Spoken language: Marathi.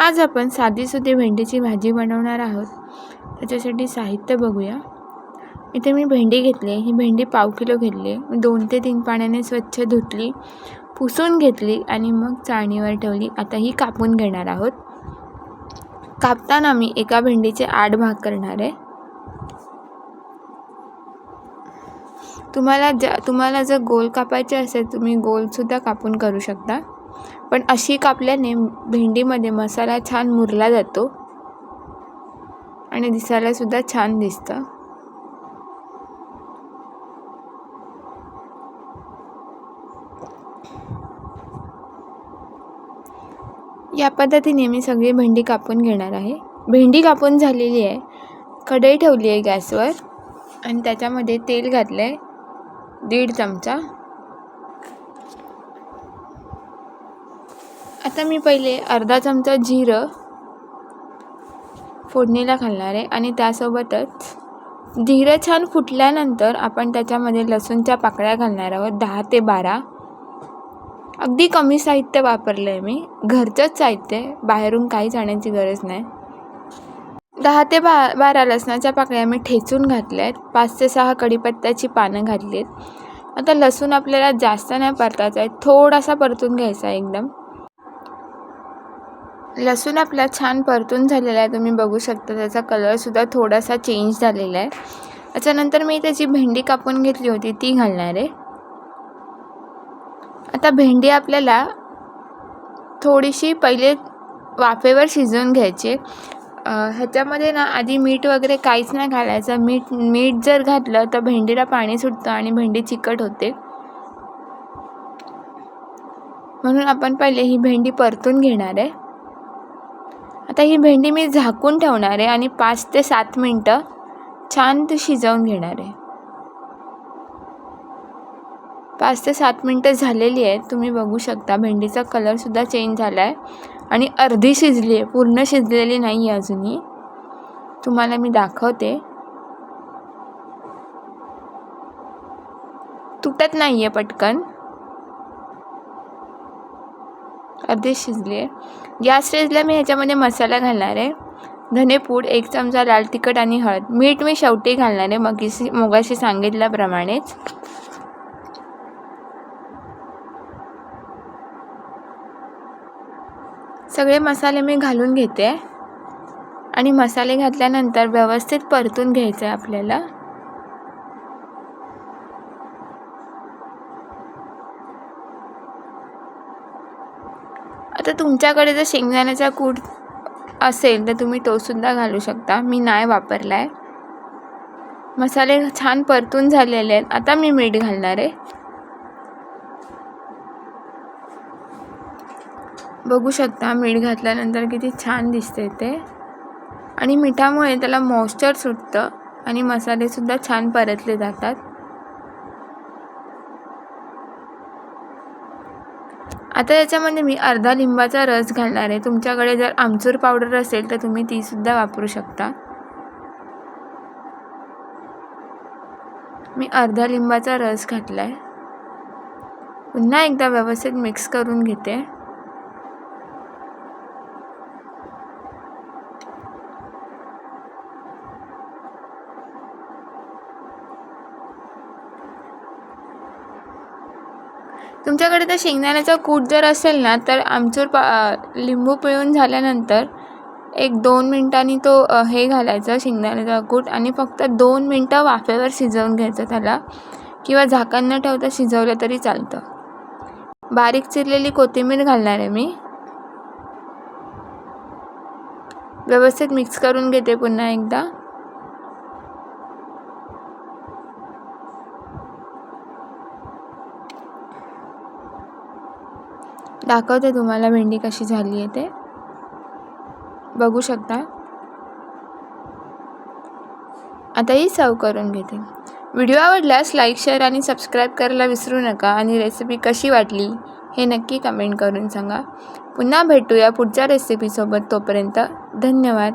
आज आपण साधीसुधी भेंडीची भाजी बनवणार आहोत. त्याच्यासाठी साहित्य बघूया. इथे मी भेंडी घेतली ही भेंडी पाव किलो घेतली दोन ते तीन पाण्याने स्वच्छ धुतली पुसून घेतली आणि मग चाळणीवर ठेवली. आता ही कापून घेणार आहोत. कापताना मी एका भेंडीचे आठ भाग करणार आहे. तुम्हाला ज्या तुम्हाला जर गोल कापायचे असेल तुम्ही गोलसुद्धा कापून करू शकता. पण अशी कापल्याने भेंडीमध्ये मसाला छान मुरला जातो आणि दिसायलासुद्धा छान दिसतं. या पद्धतीने मी सगळी भेंडी कापून घेणार आहे. भेंडी कापून झालेली आहे. कढई ठेवली आहे गॅसवर आणि त्याच्यामध्ये तेल घातलं आहे दीड चमचा. आता मी पहिले अर्धा चमचा जिरं फोडणीला घालणार आहे आणि त्यासोबतच जिरं छान फुटल्यानंतर आपण त्याच्यामध्ये लसूणच्या पाकळ्या घालणार आहोत दहा ते बारा. अगदी कमी साहित्य वापरलं आहे मी. घरचंच साहित्य आहे. बाहेरून काहीच आणायची गरज नाही. दहा ते बा बारा लसणाच्या पाकळ्या मी ठेचून घातल्या आहेत पाच ते सहा कढीपत्त्याची पानं घातली आहेत आता लसूण आपल्याला जास्त नाही परतायचा आहे. थोडासा परतून घ्यायचा आहे एकदम. लसूण आपला छान परतून झालेला आहे तुम्ही बघू शकता. त्याचा कलरसुद्धा थोडासा चेंज झालेला आहे. त्याच्यानंतर मी त्याची भेंडी कापून घेतली होती ती घालणार आहे. आता भेंडी आपल्याला थोडीशी पहिले वाफेवर शिजवून घ्यायची. ह्याच्यामध्ये ना आधी मीठ वगैरे काहीच नाही घालायचं. मीठ मीठ जर घातलं तर भेंडीला पाणी सुटतं आणि भेंडी चिकट होते. म्हणून आपण पहिले ही भेंडी परतून घेणार आहे. आता ही भेंडी मी झाकून ठेवणार आहे आणि पाच ते सात मिनटं छान ती शिजवून घेणार आहे. पाच ते सात मिनटं झालेली आहेत. तुम्ही बघू शकता भेंडीचा कलरसुद्धा चेंज झाला आहे आणि अर्धी शिजली आहे. पूर्ण शिजलेली नाही आहे अजूनही. तुम्हाला मी दाखवते. तुटत नाही आहे पटकन. अर्धी शिजली आहे या स्टेजला मी ह्याच्यामध्ये मसाला घालणार आहे. धनेपूड एक चमचा लाल तिखट आणि हळद. मीठ मी शेवटी घालणार आहे मगीशी मोगाशी सांगितल्याप्रमाणेच. सगळे मसाले मी घालून घेते. आणि मसाले घातल्यानंतर व्यवस्थित परतून घ्यायचं आहे आपल्याला. आता तुमच्याकडे जर शेंगदाण्याचा कूट असेल तर तुम्ही तोसुद्धा घालू शकता. मी नाही वापरला आहे मसाले छान परतून झालेले आहेत. आता मी मीठ घालणार आहे. बघू शकता मीठ घातल्यानंतर किती छान दिसते ते. आणि मिठामुळे त्याला मॉइश्चर सुटतं आणि मसालेसुद्धा छान परतले जातात. आता याच्यामध्ये मी अर्धा लिंबाचा रस घालणार आहे. तुमच्याकडे जर आमचूर पावडर असेल तर तुम्ही तीसुद्धा वापरू शकता. मी अर्धा लिंबाचा रस घातला आहे पुन्हा एकदा व्यवस्थित मिक्स करून घेते. तुमच्याकडे तर शेंगदाण्याचा कूट जर असेल ना तर आमचूर पा लिंबू पिळून झाल्यानंतर एक दोन मिनटांनी तो हे घालायचा शेंगदाण्याचा कूट आणि फक्त दोन मिनटं वाफेवर शिजवून घ्यायचं त्याला. किंवा झाकण न ठेवता शिजवलं तरी चालतं. बारीक चिरलेली कोथिंबीर घालणार आहे मी. व्यवस्थित मिक्स करून घेते पुन्हा एकदा. दाखवते तुम्हाला भेंडी कशी झाली आहे ते. बघू शकता. आता ही सर्व करून घेते. व्हिडिओ आवडल्यास लाईक शेअर आणि सबस्क्राईब करायला विसरू नका आणि रेसिपी कशी वाटली हे नक्की कमेंट करून सांगा. पुन्हा भेटूया पुढच्या रेसिपीसोबत तोपर्यंत धन्यवाद.